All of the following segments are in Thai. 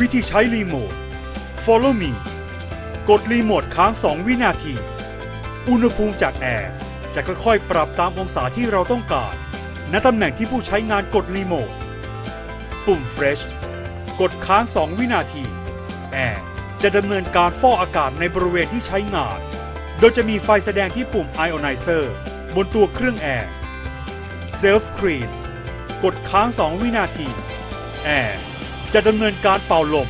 วิธีใช้รีโมท Follow me กดรีโมทค้าง 2 วินาที อุณหภูมิจากแอร์จะค่อยๆ ปรับตามองศาที่เราต้องการ ณ ตำแหน่งที่ผู้ใช้งานกดรีโมท ปุ่ม Fresh กดค้าง 2 วินาที แอร์จะดำเนินการฟอกอากาศในบริเวณที่ใช้งาน โดยจะมีไฟแสดงที่ปุ่ม Ionizer บนตัวเครื่องแอร์ Self Clean กดค้าง 2 วินาที แอร์จะดำเนินการเป่าลม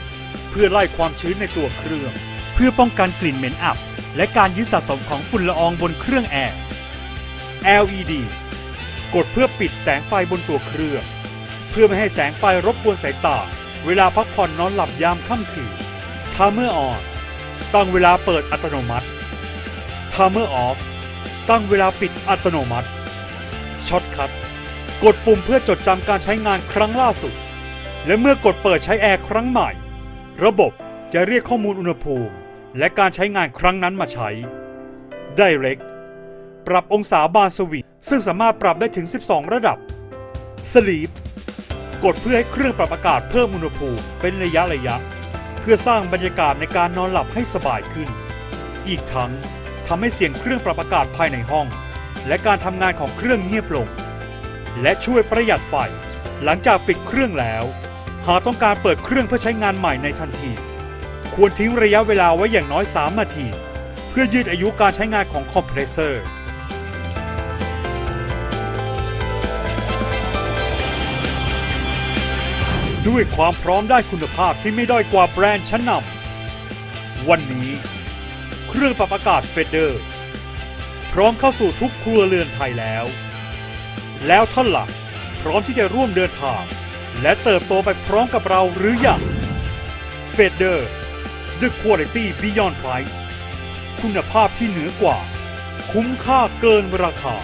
เพื่อไล่ความชื้นในตัวเครื่อง เพื่อป้องกันกลิ่นเหม็นอับ และการยึดสะสมของฝุ่นละอองบนเครื่องแอร์ LED กดเพื่อปิดแสงไฟบนตัวเครื่อง เพื่อไม่ให้แสงไฟรบกวนสายตา เวลาพักผ่อนนอนหลับยามค่ำคืน Timer on ตั้งเวลาเปิดอัตโนมัติ Timer off ตั้งเวลาปิดอัตโนมัติช็อตคัทกดปุ่มเพื่อจดจำการใช้งานครั้งล่าสุด และเมื่อกดเปิดใช้แอร์ครั้งใหม่ ระบบจะเรียกข้อมูลอุณหภูมิ และการใช้งานครั้งนั้นมาใช้ Direct ปรับองศาบานสวิตซึ่งสามารถปรับได้ถึง 12 ระดับ Sleep กดเพื่อให้เครื่องปรับอากาศเพิ่มอุณหภูมิเป็นระยะระยะ เพื่อสร้างบรรยากาศในการนอนหลับให้สบายขึ้น อีกทั้งทำให้เสียงเครื่องปรับอากาศภายในห้อง และการทำงานของเครื่องเงียบลง และช่วยประหยัดไฟหลังจากปิดเครื่องแล้ว หากต้องการเปิดเครื่องเพื่อใช้งานใหม่ในทันที ควรทิ้งระยะเวลาไว้อย่างน้อย 3 นาที เพื่อยืดอายุการใช้งานของคอมเพรสเซอร์ ด้วยความพร้อมได้คุณภาพที่ไม่ด้อยกว่าแบรนด์ชั้นนำวันนี้ เครื่องปรับอากาศเฟเดอร์ พร้อมเข้าสู่ทุกครัวเรือนไทยแล้ว แล้วท่านหลักพร้อมที่จะร่วมเดินทาง และเติบโตไปพร้อมกับเราหรือยัง f e d e r The Quality Beyond Price คุณภาพที่เหนือกว่า คุ้มค่าเกินราคา